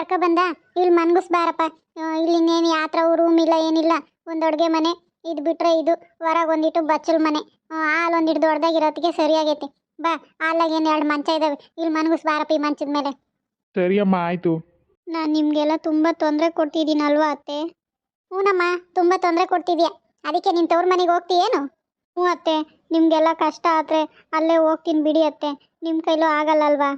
ಕರ್ಕ ಬಂದ? ಇಲ್ಲಿ ಮನ್ಗುಸ್ ಬಾರಪ್ಪ ಇಲ್ಲಿ ಇನ್ನೇನು ಯಾತ್ರ ರೂಮ್ ಇಲ್ಲ ಏನಿಲ್ಲ. ಒಂದು ಅಡುಗೆ ಮನೆ ಇದು ಬಿಟ್ರೆ ಇದು. ಹೊರಗೆ ಒಂದಿಟ್ಟು ಬಚ್ಚಲ್ ಮನೆ. ಹಾಲ್ ಒಂದಿಟ್ಟು ದೊಡ್ಡದಾಗಿರೋದಕ್ಕೆ ಸರಿಯಾಗೈತಿ. ಬಾ ಹಾಲಾಗ ಏನು ಎರಡು ಮಂಚ ಇದಾವೆ. ಇಲ್ಲಿ ಮನ್ಗುಸ್ ಬಾರಪ್ಪ ಈ ಮಂಚದ ಮೇಲೆ. ಸರಿಯಮ್ಮ ಆಯ್ತು. ನಾನು ನಿಮಗೆಲ್ಲ ತುಂಬ ತೊಂದರೆ ಕೊಡ್ತಿದ್ದೀನಲ್ವಾ ಅತ್ತೆ? ಹ್ಞೂನಮ್ಮ ತುಂಬ ತೊಂದರೆ ಕೊಡ್ತಿದ್ಯಾ? ಅದಕ್ಕೆ ನಿನ್ನ ತವ್ರ ಮನೆಗೆ ಹೋಗ್ತೀಯೇನು ಹ್ಞೂ ಅತ್ತೆ ನಿಮಗೆಲ್ಲ ಕಷ್ಟ ಆದರೆ ಅಲ್ಲೇ ಹೋಗ್ತೀನಿ ಬಿಡಿ ಅತ್ತೆ. ನಿಮ್ಮ ಕೈಲೂ ಆಗಲ್ಲಲ್ವಾ?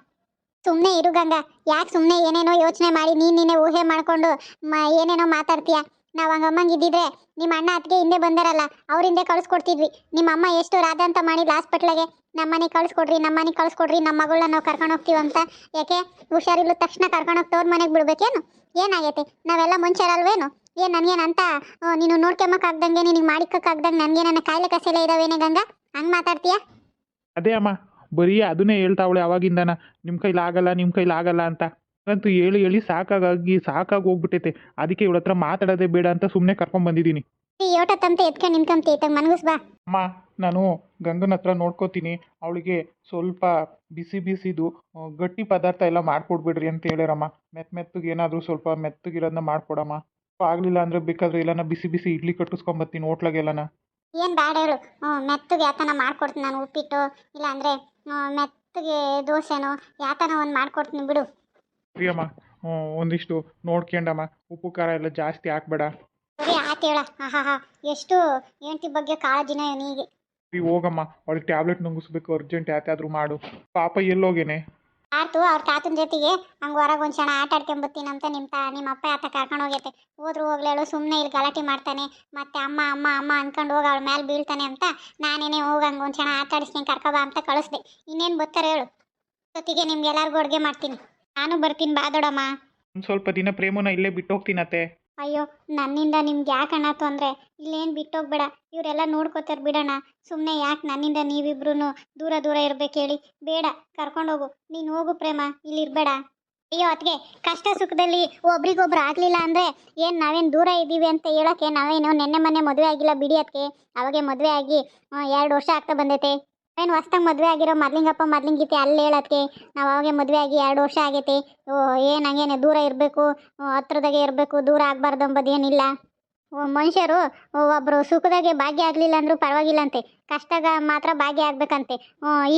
ಸುಮ್ಮನೆ ಇರು ಗಂಗಾ. ಯಾಕೆ ಸುಮ್ಮನೆ ಏನೇನೋ ಯೋಚನೆ ಮಾಡಿ ನೀನು ನೀನೇ ಊಹೆ ಮಾಡಿಕೊಂಡು ಮ, ಏನೇನೋ ಮಾತಾಡ್ತೀಯ? ನಾವು ಹಂಗಮ್ಮಂಗೆ ಇದ್ದಿದ್ರೆ ನಿಮ್ಮ ಅಣ್ಣ ಅತ್ತಿಗೆ ಹಿಂದೆ ಬಂದಾರಲ್ಲ, ಅವ್ರ ಹಿಂದೆ ಕಳಿಸ್ಕೊಡ್ತಿದ್ವಿ. ನಿಮ್ಮ ಅಮ್ಮ ಎಷ್ಟು ರಾಧ ಅಂತ ಮಾಡಿದ್ಲು ಹಾಸ್ಪಿಟ್ಲಿಗೆ ನಮ್ಮ ಮನೆಗೆ ಕಳಿಸ್ಕೊಡ್ರಿ ನಮ್ಮ ಮನೆಗೆ ಕಳಿಸ್ಕೊಡ್ರಿ ನಮ್ಮ ಮಗಳನ್ನ ನಾವು ಕರ್ಕೊಂಡು ಅಂತ. ಯಾಕೆ? ಹುಷಾರಿಲ್ಲ ತಕ್ಷಣ ಕರ್ಕೊಂಡೋಗಿ ತೋರ್ ಮನೆಗೆ ಬಿಡ್ಬೇಕೇನು ಏನಾಗೈತೆ? ನಾವೆಲ್ಲ ಮುಂಚೆರಲ್ವೇನು? ಏನು ನನಗೇನಂತ ನೀನು ನೋಡ್ಕೊಂಬಕ್ಕಾಗ್ದಂಗೆ ನಿನಗೆ ಮಾಡಿಕ್ಕಾಗ್ದಂಗೆ ನನಗೆ ನನ್ನ ಕಾಯಿಲೆ ಕಸೆಲೆ ಇದಾವೇನೆ ಗಂಗಾ? ಹಂಗೆ ಮಾತಾಡ್ತೀಯಾ? ಅದೇ ಅಮ್ಮ. ಬರೀ ಅದನ್ನೇ ಹೇಳ್ತಾವಳೆ ಅವಾಗಿಂದನ. ನಿಮ್ಮ ಕೈಲಿ ಆಗಲ್ಲ ನಿಮ್ಮ ಕೈಲಿ ಆಗಲ್ಲ ಅಂತ. ಅಂತೂ ಹೇಳಿ ಹೇಳಿ ಸಾಕಾಗಿ ಸಾಕಾಗಿ ಹೋಗ್ಬಿಟ್ಟೈತೆ. ಅದಕ್ಕೆ ಇವಳ ಹತ್ರ ಮಾತಾಡೋದೇ ಬೇಡ ಅಂತ ಸುಮ್ಮನೆ ಕರ್ಕೊಂಡ್ ಬಂದಿದ್ದೀನಿ. ಅಮ್ಮ ನಾನು ಗಂಗನ ಹತ್ರ ನೋಡ್ಕೋತೀನಿ. ಅವಳಿಗೆ ಸ್ವಲ್ಪ ಬಿಸಿ ಬಿಸಿದು ಗಟ್ಟಿ ಪದಾರ್ಥ ಎಲ್ಲ ಮಾಡ್ಕೊಡ್ಬಿಡ್ರಿ ಅಂತ ಹೇಳ್ಯಾರಮ್ಮ. ಮೆತ್ ಮೆತ್ತಗೆ ಏನಾದರೂ ಸ್ವಲ್ಪ ಮೆತ್ತಗಿರೋದನ್ನ ಮಾಡ್ಕೊಡಮ್ಮ. ಆಗಲಿಲ್ಲ ಅಂದರೆ ಬೇಕಾದ್ರೆ ಎಲ್ಲನ ಬಿಸಿ ಬಿಸಿ ಇಡ್ಲಿ ಕಟ್ಟಿಸ್ಕೊಂಬತ್ತೀನಿ ಹೋಟ್ಲಾಗೆಲ್ಲನ. ಏನು ಬೇಡ ಹೇಳು ಮೆತ್ತಗೆ ಯಾತನ ಮಾಡ್ಕೊಡ್ತೀನಿ ನಾನು ಉಪ್ಪಿಟ್ಟು ಇಲ್ಲಾಂದರೆ ಮೆತ್ತಗೆ ದೋಸೆನೋ ಯಾತನ ಒಂದು ಮಾಡ್ಕೊಡ್ತೀನಿ ಬಿಡು. ಪ್ರಿಯಮ್ಮ ಒಂದಿಷ್ಟು ನೋಡ್ಕೊಂಡಮ್ಮ. ಉಪ್ಪು ಖಾರ ಎಲ್ಲ ಜಾಸ್ತಿ ಹಾಕ್ಬೇಡ. ಸರಿ ಆತ ಹೇಳ. ಹಾ ಹಾ ಎಷ್ಟು ಹೆಂಡತಿ ಬಗ್ಗೆ ಕಾಳಜಿನ ನೀಗೆ. ಹೋಗಮ್ಮ. ಅವಳಿಗೆ ಟ್ಯಾಬ್ಲೆಟ್ ನುಂಗಿಸ್ಬೇಕು ಅರ್ಜೆಂಟ್ ಯಾತಾದ್ರೂ ಮಾಡು. ಪಾಪ ಎಲ್ಲೋಗೇನೆ. ಆಯ್ತು, ಅವ್ರ ತಾತನ ಜೊತೆಗೆ ಹಂಗೆ ಹೊರಗೆ ಒಂದು ಕ್ಷಣ ಆಟ ಆಡ್ಕೊಂಬತ್ತೀನಂತ ನಿಮ್ಮ ತಾ ನಿಮ್ಮ ಅಪ್ಪ ಆತ ಕರ್ಕೊಂಡು ಹೋಗೈತೆ. ಹೋದ್ರು ಹೋಗ್ಲೇಳು ಸುಮ್ಮನೆ ಇಲ್ಲಿ ಗಲಾಟೆ ಮಾಡ್ತಾನೆ. ಮತ್ತೆ ಅಮ್ಮ ಅಮ್ಮ ಅಮ್ಮ ಅನ್ಕೊಂಡು ಹೋಗಿ ಅವಳ ಮೇಲೆ ಬೀಳ್ತಾನೆ ಅಂತ ನಾನೇನೇ ಹೋಗಿ ಹಂಗೆ ಒಂದು ಕ್ಷಣ ಆಟ ಆಡಿಸ್ತೀನಿ ಕರ್ಕೊಬಾ ಅಂತ ಕಳಿಸ್ದೆ. ಇನ್ನೇನು ಬರ್ತಾರೆ ಹೇಳು? ಜೊತೆಗೆ ನಿಮ್ಗೆ ಎಲ್ಲರಿಗೂ ಅಡುಗೆ ಮಾಡ್ತೀನಿ. ನಾನು ಬರ್ತೀನಿ, ಬಾ ದೊಡಮ್ಮ. ಒಂದು ಸ್ವಲ್ಪ ದಿನ ಪ್ರೇಮನ ಇಲ್ಲೇ ಬಿಟ್ಟು ಹೋಗ್ತೀನತ್ತೆ ಅಯ್ಯೋ, ನನ್ನಿಂದ ನಿಮ್ಗೆ ಯಾಕೆ ಅಣ್ಣ ತೊಂದರೆ? ಇಲ್ಲೇನು ಬಿಟ್ಟೋಗ್ಬೇಡ. ಇವರೆಲ್ಲ ನೋಡ್ಕೋತಾರೆ ಬಿಡೋಣ. ಸುಮ್ಮನೆ ಯಾಕೆ ನನ್ನಿಂದ ನೀವಿಬ್ರು ದೂರ ದೂರ ಇರ್ಬೇಕು ಹೇಳಿ? ಬೇಡ, ಕರ್ಕೊಂಡೋಗು. ನೀನು ಹೋಗು ಪ್ರೇಮ ಇಲ್ಲಿ ಇರಬೇಡ ಅಯ್ಯೋ ಅದಕ್ಕೆ ಕಷ್ಟ ಸುಖದಲ್ಲಿ ಒಬ್ರಿಗೊಬ್ರು ಆಗಲಿಲ್ಲ ಅಂದರೆ ಏನು ನಾವೇನು ದೂರ ಇದ್ದೀವಿ ಅಂತ ಹೇಳೋಕ್ಕೆ ನಾವೇನು ನೆನ್ನೆ ಮೊನ್ನೆ ಮದುವೆ ಆಗಿಲ್ಲ ಬಿಡಿ ಅದಕ್ಕೆ ಅವಾಗೆ ಮದುವೆ ಆಗಿ ಎರಡು ವರ್ಷ ಆಗ್ತಾ ಬಂದೈತೆ. ಏನು ಹೊಸ್ದಾಗ ಮದುವೆ ಆಗಿರೋ ಮದ್ಲಿಂಗಪ್ಪ, ಮೊದ್ಲಿಂಗಿತಿ ಅಲ್ಲಿ ಹೇಳೋದಕ್ಕೆ ನಾವು ಅವಾಗೆ ಮದುವೆ ಆಗಿ ಎರಡು ವರ್ಷ ಆಗೈತಿ. ಓ, ಏನು ಹಂಗೇನೆ? ದೂರ ಇರಬೇಕು. ಹತ್ರದಾಗೆ ಇರಬೇಕು. ದೂರ ಆಗಬಾರ್ದು ಅಂಬೋದೇನಿಲ್ಲ. ಮನುಷ್ಯರು ಒಬ್ಬರು ಸುಖದಾಗೆ ಭಾಗ್ಯ ಆಗಲಿಲ್ಲ ಅಂದರೂ ಪರವಾಗಿಲ್ಲಂತೆ. ಕಷ್ಟಗ ಮಾತ್ರ ಭಾಗ್ಯ ಆಗಬೇಕಂತೆ.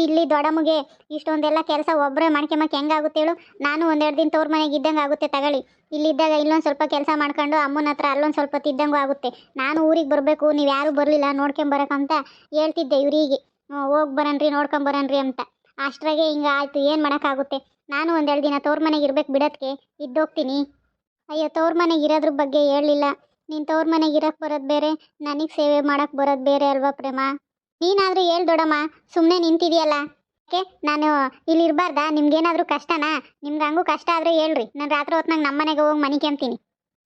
ಇಲ್ಲಿ ದೊಡಮಗೆ ಇಷ್ಟೊಂದೆಲ್ಲ ಕೆಲಸ ಒಬ್ಬರೇ ಮಾಡ್ಕೊಂಬಕ್ಕೆ ಹೆಂಗಾಗುತ್ತೆ ಹೇಳು? ನಾನು ಒಂದೆರಡು ದಿನ ತವ್ರ ಮನೆಗೆ ಇದ್ದಂಗೆ ಆಗುತ್ತೆ ತಗೊಳ್ಳಿ. ಇಲ್ಲಿದ್ದಾಗ ಇಲ್ಲೊಂದು ಸ್ವಲ್ಪ ಕೆಲಸ ಮಾಡ್ಕೊಂಡು ಅಮ್ಮನ ಹತ್ರ ಅಲ್ಲೊಂದು ಸ್ವಲ್ಪ ತಿದ್ದಂಗೂ ಆಗುತ್ತೆ. ನಾನು ಊರಿಗೆ ಬರಬೇಕು. ನೀವು ಯಾರೂ ಬರಲಿಲ್ಲ ನೋಡ್ಕೊಂಬರಕ್ಕಂತ ಹೇಳ್ತಿದ್ದೆ ಇವರಿಗೆ. ಹೋಗಿ ಬರನ್ರಿ ನೋಡ್ಕೊಂಬರನ್ರಿ ಅಂತ. ಅಷ್ಟ್ರಾಗೆ ಹಿಂಗೆ ಆಯಿತು, ಏನು ಮಾಡೋಕ್ಕಾಗುತ್ತೆ? ನಾನು ಒಂದೆರಡು ದಿನ ತವ್ರ ಮನೆಗೆ ಇರ್ಬೇಕು ಬಿಡೋದಕ್ಕೆ ಇದ್ದೋಗ್ತೀನಿ. ಅಯ್ಯೋ ತವ್ರ ಮನೆಗೆ ಇರೋದ್ರ ಬಗ್ಗೆ ಹೇಳಲಿಲ್ಲ. ನೀನು ತವ್ರ ಮನೆಗೆ ಇರಕ್ಕೆ ಬರೋದು ಬೇರೆ, ನನಗೆ ಸೇವೆ ಮಾಡಕ್ಕೆ ಬರೋದು ಬೇರೆ ಅಲ್ವಾ ಪ್ರೇಮ? ನೀನಾದರೂ ಹೇಳ್ ದೊಡಮ್ಮ ಸುಮ್ಮನೆ ನಿಂತಿದೆಯಲ್ಲ? ಓಕೆ, ನಾನು ಇಲ್ಲಿ ಇರಬಾರ್ದಾ ನಿಮ್ಗೇನಾದರೂ ಕಷ್ಟನಾ? ನಿಮ್ಗೆ ಹಂಗೂ ಕಷ್ಟ ಆದರೆ ಹೇಳ್ರಿ. ನಾನು ರಾತ್ರಿ ಹೊತ್ನಾಗ ನಮ್ಮ ಮನೆಗೆ ಹೋಗಿ ಮನಿಕೊಂತೀನಿ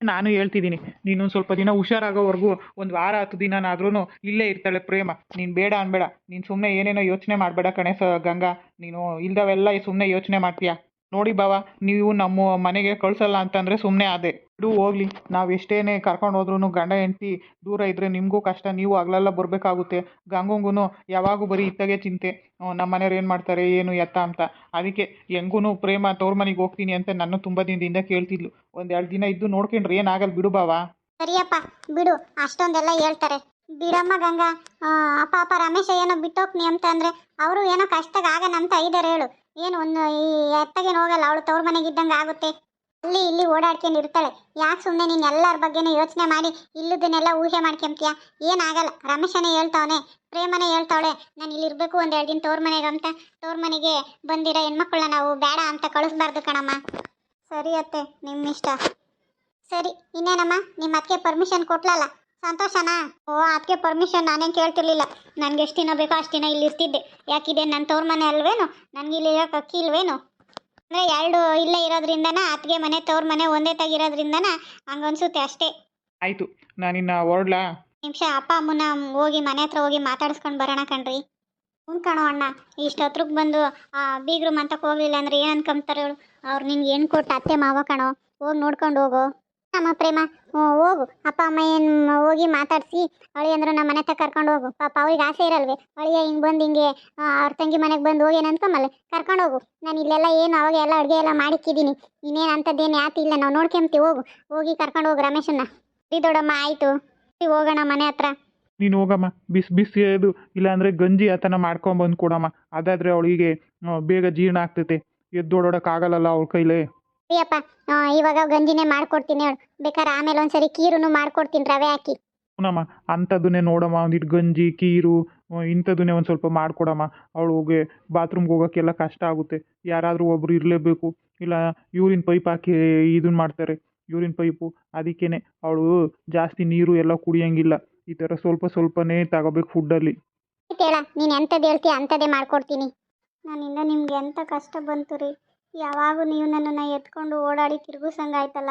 ನಾನು ಹೇಳ್ತಿದ್ದೀನಿ, ನೀನು ಒಂದ್ ಸ್ವಲ್ಪ ದಿನ ಹುಷಾರಾಗೋವರೆಗೂ ಒಂದು ವಾರ ಹತ್ತು ದಿನನಾದ್ರೂ ಇಲ್ಲೇ ಇರ್ತಾಳೆ ಪ್ರೇಮ. ನೀನು ಬೇಡ ಅನ್ಬೇಡ, ನೀನು ಸುಮ್ಮನೆ ಏನೇನೋ ಯೋಚನೆ ಮಾಡಬೇಡ ಕಣೇಶ ಗಂಗಾ. ನೀನು ಇಲ್ದವೆಲ್ಲ ಸುಮ್ಮನೆ ಯೋಚನೆ ಮಾಡ್ತೀಯಾ? ನೋಡಿ ಬಾವ, ನೀವು ನಮ್ಮ ಮನೆಗೆ ಕಳಿಸಲ್ಲ ಅಂತಂದರೆ ಸುಮ್ಮನೆ ಅದೇ ಬಿಡು ಹೋಗ್ಲಿ. ನಾವು ಎಷ್ಟೇನೆ ಕರ್ಕೊಂಡು ಹೋದ್ರೂ ಗಂಡ, ಹೆಂಡತಿ ದೂರ ಇದ್ರೆ ನಿಮಗೂ ಕಷ್ಟ, ನೀವು ಹಗಲೆಲ್ಲ ಬರಬೇಕಾಗುತ್ತೆ. ಗಂಗಂಗೂ ಯಾವಾಗೂ ಬರೀ ಇತ್ತಾಗೆ ಚಿಂತೆ. ನಮ್ಮ ಮನೆಯವ್ರು ಏನು ಮಾಡ್ತಾರೆ? ಏನು ಎತ್ತ ಅಂತ. ಅದಕ್ಕೆ ಹೆಂಗೂ ಪ್ರೇಮ ತವ್ರ ಮನೆಗೆ ಹೋಗ್ತೀನಿ ಅಂತ ನನ್ನ ತುಂಬ ದಿನದಿಂದ ಕೇಳ್ತಿದ್ಲು. ಒಂದು ಎರಡು ದಿನ ಇದ್ದು ನೋಡ್ಕೊಂಡ್ರೆ ಏನಾಗಲ್ಲ ಬಿಡು ಬಾವಾ. ಸರಿಯಪ್ಪ, ಬಿಡು. ಅಷ್ಟೊಂದೆಲ್ಲ ಹೇಳ್ತಾರೆ. ಬಿಡಮ್ಮ ಗಂಗಾ. ಅಪ್ಪ ಅಪ್ಪ ರಮೇಶ ಏನೋ ಬಿಟ್ಟೋಗ್ನಿ ಅಂತ ಅಂದ್ರೆ ಅವರು ಏನೋ ಕಷ್ಟದಾಗ ಅಂತ ಇದ್ದಾರೆ ಹೇಳು. ಏನು ಒಂದು ಎತ್ತಗೇನು ಹೋಗಲ್ಲ. ಅವಳು ತವ್ರ ಮನೆಗೆ ಇದ್ದಂಗೆ ಆಗುತ್ತೆ. ಅಲ್ಲಿ ಇಲ್ಲಿ ಓಡಾಡ್ಕೊಂಡು ಇರ್ತಾಳೆ. ಯಾಕೆ ಸುಮ್ಮನೆ ನೀನು ಎಲ್ಲರ ಬಗ್ಗೆನೂ ಯೋಚನೆ ಮಾಡಿ ಇಲ್ಲದನ್ನೆಲ್ಲ ಊಹೆ ಮಾಡ್ಕೊಂತೀಯ? ಏನಾಗಲ್ಲ ರಮೇಶನೇ ಹೇಳ್ತಾವನೆ, ಪ್ರೇಮನೇ ಹೇಳ್ತಾವಳೆ. ನಾನು ಇಲ್ಲಿ ಇರಬೇಕು ಒಂದು ಎರಡು ದಿನ ತೋರ್ ಮನೆಗೆ ಅಂತ. ತೋರ್ ಮನೆಗೆ ಬಂದಿರೋ ಹೆಣ್ಮಕ್ಳನ್ನ ನಾವು ಬೇಡ ಅಂತ ಕಳಿಸ್ಬಾರ್ದು ಕಣಮ್ಮ. ಸರಿ ಅತ್ತೆ ನಿಮ್ಮ ಇಷ್ಟ ಸರಿ, ಇನ್ನೇನಮ್ಮ? ನಿಮ್ಮ ಅದಕ್ಕೆ ಪರ್ಮಿಷನ್ ಕೊಟ್ಲಲ್ಲ? ಸಂತೋಷನಾ? ಓ ಅದಕ್ಕೆ ಪರ್ಮಿಷನ್ ನಾನೇನು ಕೇಳ್ತಿರ್ಲಿಲ್ಲ. ನನಗೆ ಎಷ್ಟು ದಿನ ಬೇಕೋ ಅಷ್ಟು ದಿನ ಇಲ್ಲಿ ಇರ್ತಿದ್ದೆ. ಯಾಕಿದೆ? ನನ್ನ ತೋರ್ ಮನೆ ಅಲ್ವೇನು? ನನಗೆ ಇಲ್ಲಿ ಇರೋಕೆ ಅಕ್ಕಿ ಇಲ್ವೇನು? ಅಂದರೆ ಎರಡು ಇಲ್ಲೇ ಇರೋದ್ರಿಂದನ ಅತ್ತಿಗೆ ಮನೆ ತವ್ರ ಮನೆ ಒಂದೇ ತಾಗಿರೋದ್ರಿಂದನ ಹಂಗನ್ಸುತ್ತೆ ಅಷ್ಟೇ. ಆಯಿತು ನಾನಿನ್ನ ಹೊರಡ್ಲಾ? ನಿಮಿಷ ಅಪ್ಪ ಅಮ್ಮನ ಹೋಗಿ ಮನೆ ಹತ್ರ ಹೋಗಿ ಮಾತಾಡಿಸ್ಕೊಂಡು ಬರೋಣ ಕಣ್ರಿ. ಹ್ಞೂ ಕಣೋ ಅಣ್ಣ ಇಷ್ಟು ಹತ್ರಕ್ಕೆ ಬಂದು ಆ ಬೀಗ್ರು ಮಂತಕ್ಕೆ ಹೋಗ್ಲಿಲ್ಲ ಅಂದ್ರೆ ಏನು ಅನ್ಕೊಂತಾರೆ ಅವ್ರು ನಿನ್ಗೆ ಏನು ಕೊಟ್ಟು ಅತ್ತೆ ಮಾವ ಕಣೋ ಹೋಗಿ ನೋಡ್ಕೊಂಡು ಹೋಗು. ಅಮ್ಮ ಪ್ರೇಮ ಹೋಗು. ಅಪ್ಪ, ಅಮ್ಮ ಏನು ಹೋಗಿ ಮಾತಾಡಿಸಿ, ಅವಳಿ ಅಂದ್ರೆ ನಮ್ಮ ಮನೆ ಹತ್ರ ಕರ್ಕೊಂಡು ಹೋಗು. ಪಾಪ ಅವಳಿಗೆ ಆಸೆ ಇರಲ್ವೇ. ಅಳಿಯ ಹಿಂಗೆ ಬಂದು ಹಿಂಗೆ ಅವ್ರ ತಂಗಿ ಮನೆಗೆ ಬಂದು ಹೋಗೇನು ಅನ್ಕೊಂಬಲ್ಲ. ಕರ್ಕೊಂಡು ಹೋಗು. ನಾನು ಇಲ್ಲೆಲ್ಲ ಏನು ಅವಾಗ ಎಲ್ಲ ಅಡುಗೆ ಎಲ್ಲ ಮಾಡಿಕ್ಕಿದ್ದೀನಿ ಇನ್ನೇನು ಅಂಥದ್ದೇನು ಯಾತಿ ಇಲ್ಲ. ನಾವು ನೋಡ್ಕೊಂತೀವಿ ಹೋಗು. ಹೋಗಿ ಕರ್ಕೊಂಡು ಹೋಗು ರಮೇಶನ್ನ. ಸರಿ ದೊಡ್ಡಮ್ಮ, ಆಯಿತು. ಹೋಗೋಣ ಮನೆ ಹತ್ರ. ನೀನು ಹೋಗಮ್ಮ. ಬಿಸಿ ಬಿಸಿ ಅದು ಇಲ್ಲಾಂದರೆ ಗಂಜಿ ಆತನ ಮಾಡ್ಕೊಂಬಂದು ಕೊಡಮ್ಮ. ಅದಾದರೆ ಅವಳಿಗೆ ಬೇಗ ಜೀರ್ಣ ಆಗ್ತೈತೆ. ಎದ್ದೋಡೋಡಕ್ಕಾಗಲ್ಲಲ್ಲ ಅವ್ಳ ಕೈಲೇ. ಅಯ್ಯಪ್ಪ ಇವಾಗ ಗಂಜಿನೇ ಮಾಡ್ಕೊಡ್ತೀನಿ ಹೇಳು ಬೇಕಾದ್ರೆ ಆಮೇಲೆ ಒಂದ್ಸರಿ ಕೀರುನು ಮಾಡ್ಕೊಡ್ತೀನಿ ರವೆ ಹಾಕಿ. ಹ್ಞೂನಮ್ಮ ಅಂಥದ್ದನ್ನೇ ನೋಡಮ್ಮ ಒಂದಿಟ್ಟು ಗಂಜಿ ಕೀರು ಇಂಥದ್ದನ್ನೇ ಒಂದು ಸ್ವಲ್ಪ ಮಾಡಿಕೊಡಮ್ಮ. ಅವಳಿಗೆ ಬಾತ್ರೂಮ್ಗೆ ಹೋಗೋಕ್ಕೆಲ್ಲ ಕಷ್ಟ ಆಗುತ್ತೆ. ಯಾರಾದರೂ ಒಬ್ಬರು ಇರಲೇಬೇಕು. ಇಲ್ಲ ಯೂರಿನ್ ಪೈಪ್ ಹಾಕಿ ಇದನ್ನ ಮಾಡ್ತಾರೆ. ಯೂರಿನ್ ಪೈಪು ಅದಕ್ಕೇ ಅವಳು ಜಾಸ್ತಿ ನೀರು ಎಲ್ಲ ಕುಡಿಯೋಂಗಿಲ್ಲ. ಈ ಥರ ಸ್ವಲ್ಪ ಸ್ವಲ್ಪನೇ ತಗೋಬೇಕು ಫುಡ್ಡಲ್ಲಿ. ನೀನು ಎಂಥದ್ದು ಹೇಳ್ತೀಯ ಅಂಥದ್ದೇ ಮಾಡ್ಕೊಡ್ತೀನಿ. ನನ್ನಿಂದ ನಿಮ್ಗೆ ಎಂಥ ಕಷ್ಟ ಬಂತು ರೀ. ಯಾವಾಗೂ ನೀವು ನನ್ನನ್ನು ಎತ್ಕೊಂಡು ಓಡಾಡಿ ತಿರುಗಿಸಂಗಾಯ್ತಲ್ಲ?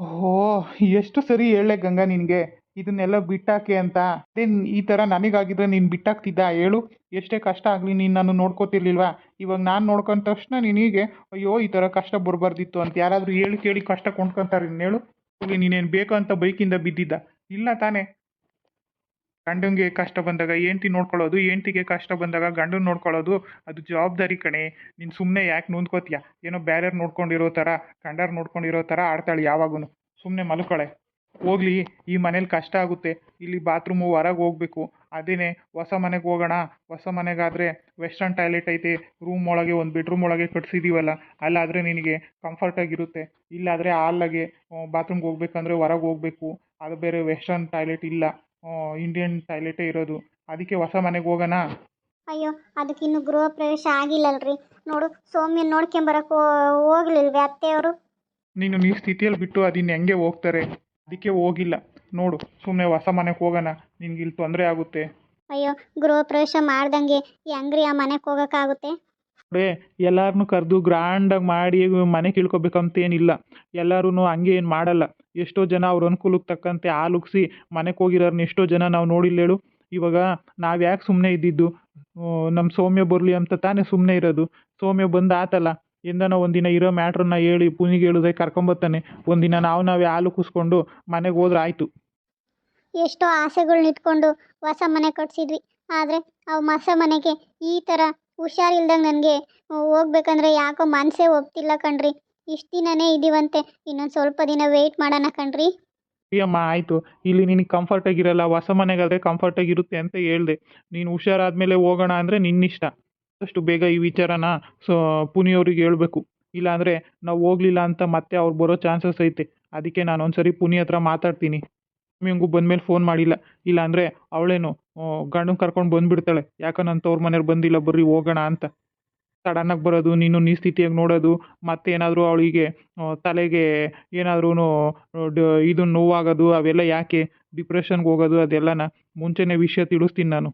ಓ ಎಷ್ಟು ಸರಿ ಹೇಳಲೆ ಗಂಗಾ ನಿನಗೆ. ಇದನ್ನೆಲ್ಲ ಬಿಟ್ಟಾಕೆ ಅಂತ. ಅದೇ ಈ ಥರ ನನಗಾಗಿದ್ರೆ ನೀನು ಬಿಟ್ಟಾಕ್ತಿದ್ದ, ಹೇಳು. ಎಷ್ಟೇ ಕಷ್ಟ ಆಗಲಿ ನೀನು ನಾನು ನೋಡ್ಕೋತಿರ್ಲಿಲ್ವಾ? ಇವಾಗ ನಾನು ನೋಡ್ಕೊಂಡ ತಕ್ಷಣ ನಿನಗೆ, ಅಯ್ಯೋ, ಈ ಥರ ಕಷ್ಟ ಬರಬಾರ್ದಿತ್ತು ಅಂತ. ಯಾರಾದರೂ ಹೇಳಿ ಕೇಳಿ ಕಷ್ಟ ಕೊಂಡ್ಕೊಂತಾರೆ, ನೀನು ಹೇಳು. ಹೋಗಿ ನೀನೇನು ಬೇಕು ಅಂತ ಬೈಕಿಂದ ಬಿದ್ದಿದ್ದ. ಇಲ್ಲ ತಾನೇ. ಗಂಡಂಗೆ ಕಷ್ಟ ಬಂದಾಗ ಹೆಂಡ್ತಿ ನೋಡ್ಕೊಳ್ಳೋದು, ಹೆಂಡ್ತಿಗೆ ಕಷ್ಟ ಬಂದಾಗ ಗಂಡನ ನೋಡ್ಕೊಳ್ಳೋದು, ಅದು ಜವಾಬ್ದಾರಿ ಕಣೆ. ನೀನು ಸುಮ್ಮನೆ ಯಾಕೆ ನೊಂದ್ಕೋತೀಯ? ಏನೋ ಬ್ಯಾರ್ಯಾರು ನೋಡ್ಕೊಂಡಿರೋ ಥರ ಗಂಡರು ನೋಡ್ಕೊಂಡಿರೋ ಥರ ಆಡ್ತಾಳೆ ಯಾವಾಗೂ ಸುಮ್ಮನೆ ಮಲ್ಕೊಳೆ. ಹೋಗ್ಲಿ, ಈ ಮನೇಲಿ ಕಷ್ಟ ಆಗುತ್ತೆ. ಇಲ್ಲಿ ಬಾತ್ರೂಮು ಹೊರಗೆ ಹೋಗ್ಬೇಕು. ಅದೇನೆ, ಹೊಸ ಮನೆಗೆ ಹೋಗೋಣ. ಹೊಸ ಮನೆಗಾದರೆ ವೆಸ್ಟರ್ನ್ ಟಾಯ್ಲೆಟ್ ಐತೆ. ರೂಮ್ ಒಳಗೆ ಒಂದು ಬೆಡ್ರೂಮ್ ಒಳಗೆ ಕಟ್ಸಿದ್ದೀವಲ್ಲ ಅಲ್ಲಾದರೆ ನಿನಗೆ ಕಂಫರ್ಟಾಗಿರುತ್ತೆ ಇಲ್ಲಾದರೆ ಹಾಲಾಗೆ ಬಾತ್ರೂಮ್ಗೆ ಹೋಗ್ಬೇಕಂದ್ರೆ ಹೊರಗೆ ಹೋಗ್ಬೇಕು. ಅದು ಬೇರೆ ವೆಸ್ಟರ್ನ್ ಟಾಯ್ಲೆಟ್ ಇಲ್ಲ. ಇಂಡಿಯನ್ ಟಾಯ್ಲೆಟೇ ಇರೋದು. ಅದಕ್ಕೆ ಹೊಸ ಮನೆಗೆ ಹೋಗೋಣ? ಅಯ್ಯೋ ಅದಕ್ಕಿನ್ನೂ ಗೃಹ ಪ್ರವೇಶ ಆಗಿಲ್ಲಲ್ರಿ. ನೋಡು ಸೌಮ್ಯ ನೋಡ್ಕೊಂಬರಕ್ಕೆ ಹೋಗ್ಲಿಲ್ವೇ ಅತ್ತೆಯವರು? ನೀನು ನೀ ಸ್ಥಿತಿಯಲ್ಲಿ ಬಿಟ್ಟು ಅದಿನ್ನು ಹೆಂಗೆ ಹೋಗ್ತಾರೆ? ಅದಕ್ಕೆ ಹೋಗಿಲ್ಲ. ನೋಡು ಸುಮ್ಮನೆ ಹೊಸ ಮನೆಗೆ ಹೋಗೋಣ. ನಿನ್ಗೆ ಇಲ್ಲಿ ತೊಂದರೆ ಆಗುತ್ತೆ. ಅಯ್ಯೋ ಗೃಹ ಪ್ರವೇಶ ಮಾಡ್ದಂಗೆ ಹೆಂಗ್ರಿ ಆ ಮನೆಗೆ ಹೋಗೋಕ್ಕಾಗುತ್ತೆ ನೋಡೇ ಎಲ್ಲಾರನ್ನೂ ಕರೆದು ಗ್ರ್ಯಾಂಡಾಗಿ ಮಾಡಿ ಮನೆ ಏನಿಲ್ಲ ಎಲ್ಲರೂ ಹಂಗೆ ಏನು ಮಾಡಲ್ಲ. ಎಷ್ಟೋ ಜನ ಅವ್ರ ಅನುಕೂಲಕ್ಕೆ ತಕ್ಕಂತೆ ಆಲುಗ್ಸಿ ಮನೆಗೆ ಹೋಗಿರೋರ್ನ ಎಷ್ಟೋ ಜನ ನಾವು ನೋಡಿಲ್ಲ ಹೇಳು. ಇವಾಗ ನಾವು ಯಾಕೆ ಸುಮ್ಮನೆ ಇದ್ದಿದ್ದು? ನಮ್ಮ ಸೌಮ್ಯ ಬರಲಿ ಅಂತ ತಾನೇ ಸುಮ್ಮನೆ ಇರೋದು. ಸೌಮ್ಯ ಬಂದು ಆತಲ್ಲ. ಎಂದನೋ ಒಂದಿನ ಇರೋ ಮ್ಯಾಟ್ರನ್ನ ಹೇಳಿ ಪುನಿಗೆ ಹೇಳಿದ್ರೆ ಕರ್ಕೊಂಬರ್ತಾನೆ ಒಂದಿನ ನಾವು ನಾವೇ ಹಾಲು ಕುಸ್ಕೊಂಡು ಮನೆಗೆ ಹೋದ್ರೆ ಆಯಿತು. ಎಷ್ಟೋ ಆಸೆಗಳನ್ನ ಇಟ್ಕೊಂಡು ಹೊಸ ಮನೆ ಕಟ್ಸಿದ್ವಿ. ಆದರೆ ಆ ಹೊಸ ಮನೆಗೆ ಈ ಥರ ಹುಷಾರಿಲ್ದಂಗೆ ನನಗೆ ಹೋಗ್ಬೇಕಂದ್ರೆ ಯಾಕೋ ಮನಸ್ಸೇ ಒಪ್ತಿಲ್ಲ ಕಣ್ರಿ. ಇಷ್ಟು ದಿನನೇ ಇದೀವಂತೆ. ಇನ್ನೊಂದು ಸ್ವಲ್ಪ ದಿನ ವೆಯ್ಟ್ ಮಾಡೋಣ ಕಣ್ರಿ. ಅಮ್ಮ, ಆಯಿತು. ಇಲ್ಲಿ ನಿನಗೆ ಕಂಫರ್ಟಾಗಿರಲ್ಲ ಹೊಸ ಮನೆಗಾದರೆ ಕಂಫರ್ಟಾಗಿರುತ್ತೆ ಅಂತ ಹೇಳಿದೆ. ನೀನು ಹುಷಾರಾದ್ಮೇಲೆ ಹೋಗೋಣ ಅಂದರೆ ನಿನ್ನಿಷ್ಟ. ಅಷ್ಟು ಬೇಗ ಈ ವಿಚಾರನ, ಸೊ, ಪುನಿಯವ್ರಿಗೆ ಹೇಳಬೇಕು. ಇಲ್ಲಾಂದರೆ ನಾವು ಹೋಗ್ಲಿಲ್ಲ ಅಂತ ಮತ್ತೆ ಅವ್ರು ಬರೋ ಚಾನ್ಸಸ್ ಐತೆ. ಅದಕ್ಕೆ ನಾನು ಒಂದ್ಸರಿ ಪುನಿ ಹತ್ರ ಮಾತಾಡ್ತೀನಿ. ನಿಮಗೂ ಬಂದಮೇಲೆ ಫೋನ್ ಮಾಡಿಲ್ಲ. ಇಲ್ಲಾಂದರೆ ಅವಳೇನು ಗಂಡನ ಕರ್ಕೊಂಡು ಬಂದುಬಿಡ್ತಾಳೆ. ಯಾಕಂದ್ರೆ ನನ್ನ ತವ್ರ ಮನೆಯವ್ರು ಬಂದಿಲ್ಲ ಬರ್ರಿ ಹೋಗೋಣ ಅಂತ. ಸಡನ್ನಾಗಿ ಬರೋದು ನೀನು ನೀ ಸ್ಥಿತಿಯಾಗಿ ನೋಡೋದು ಮತ್ತೆ ಏನಾದರೂ ಅವಳಿಗೆ ತಲೆಗೆ ಏನಾದ್ರೂ ಇದು ನೋವಾಗೋದು ಅವೆಲ್ಲ ಯಾಕೆ ಡಿಪ್ರೆಷನ್ಗೆ ಹೋಗೋದು ಅದೆಲ್ಲನ ಮುಂಚೆನೇ ವಿಷಯ ತಿಳಿಸ್ತೀನಿ ನಾನು.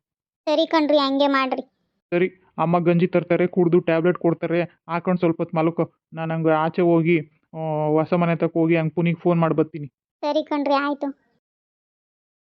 ಸರಿ ಕಣ್ರಿ ಹಂಗೆ ಮಾಡ್ರಿ. ಸರಿ ಅಮ್ಮ ಗಂಜಿ ತರ್ತಾರೆ ಕುಡಿದು ಟ್ಯಾಬ್ಲೆಟ್ ಕೊಡ್ತಾರೆ ಹಾಕೊಂಡು ಸ್ವಲ್ಪ ಹೊತ್ತು ಮಲ್ಕೊ. ನಾನು ಹಂಗೆ ಆಚೆ ಹೋಗಿ ಹೊಸ ಮನೆ ತಕ್ಕ ಹೋಗಿ ಹಂಗೆ ಪುನಿಗೆ ಫೋನ್ ಮಾಡಿ ಬರ್ತೀನಿ. ಸರಿ ಕಣ್ರಿ ಆಯಿತು.